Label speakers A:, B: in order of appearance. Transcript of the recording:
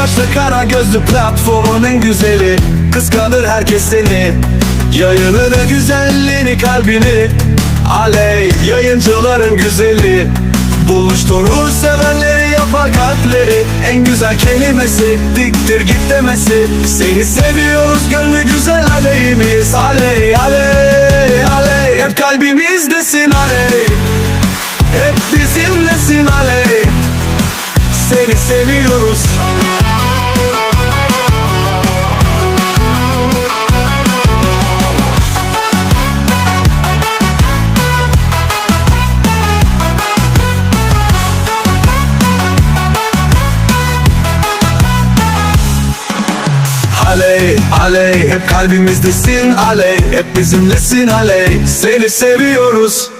A: Kaşlı kara gözlü platformun en güzeli. Kıskanır herkes seni. Yayınını güzelliğini kalbini. Aley yayıncıların güzeli. Buluşturur sevenleri yapar kalpleri. En güzel kelimesi diktir git demesi. Seni seviyoruz gönlü güzel aleyimiz Aley aley aley. Hep kalbimizdesin aley. Hep bizimlesin aley Seni seviyoruz. Aley, aley, hep kalbimizdesin aley. Hep bizimlesin aley. Seni seviyoruz